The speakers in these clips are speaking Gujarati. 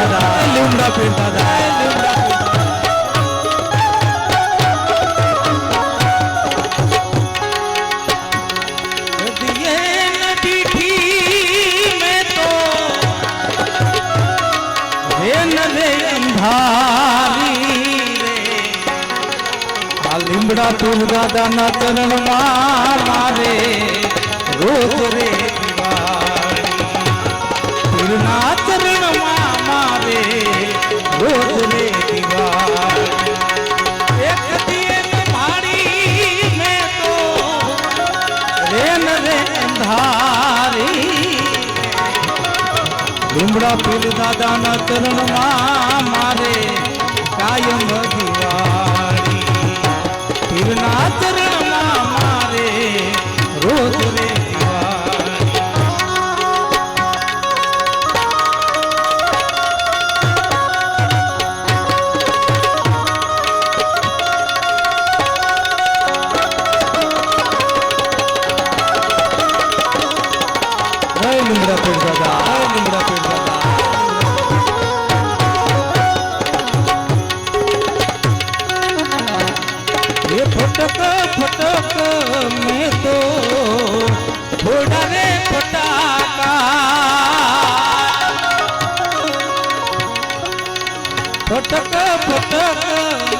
ફેરતા લીમડા ફેરતા લીમડા તું દાદાના ચરણમાં મારે રોજ રે ગુરુના ચરણમાં મારે રોજ રે દિવાળ એક દિયે મારી મે તો રેન રે અંધારી લીમડા મારે કાયમ દિવાળ એ ફટક ફટક મેં તો થોડા રે ફટાકા. ફટક ફટક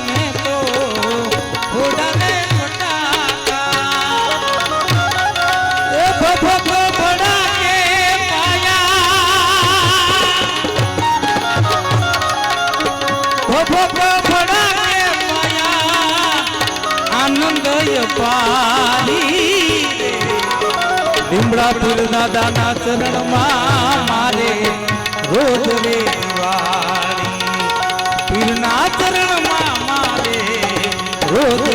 પારી લીમડા પીર દાદાના ચરણમાં મારે રોજ રે દિવાળી પીરના ચરણમાં મારે રોજ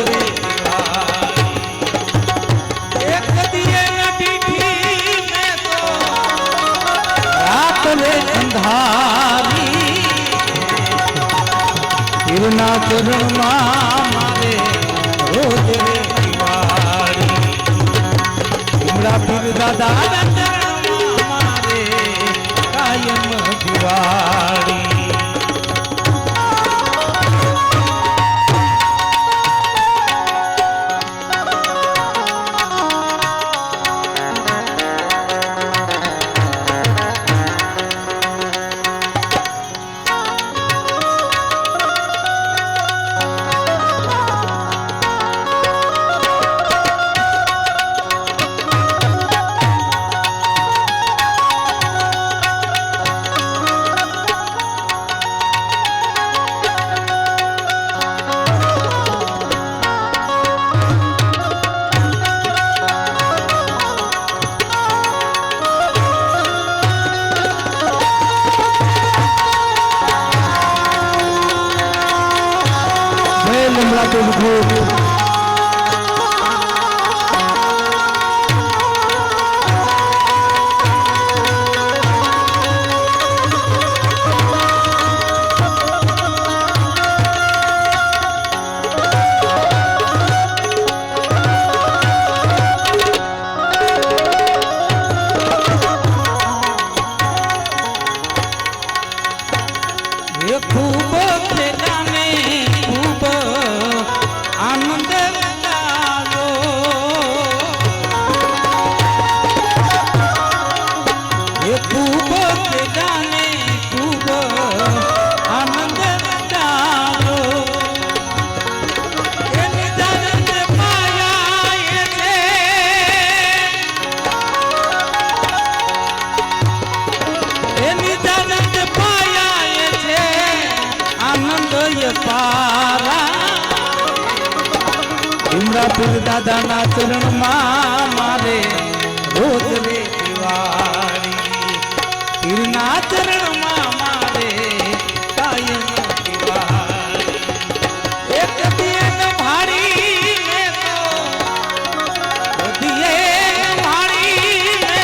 જય લીમડા પીર લીમડા પીર દાદાના ચરણમાં મારે રોજ રે દિવાળી પીરના ચરણમાં મારે કાયમ દિવાળી. એક દિયન ભાડી મે તો દિયે ભાડી મે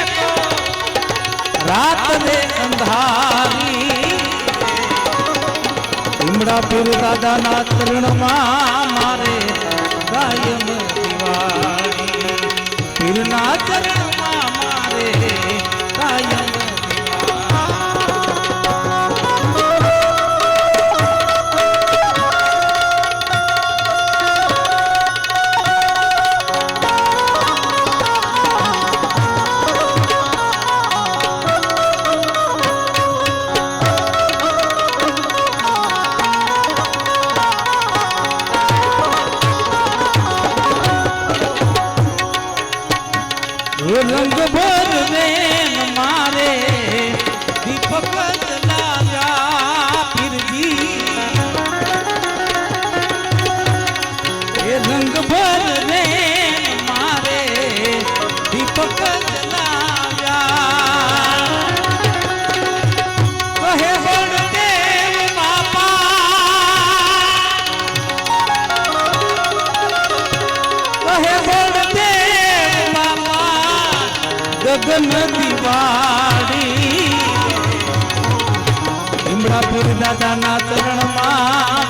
રંગ ભર રે મારે દીપક ગગન દિવાળી લીમડા પીર દાદાના ચરણમાં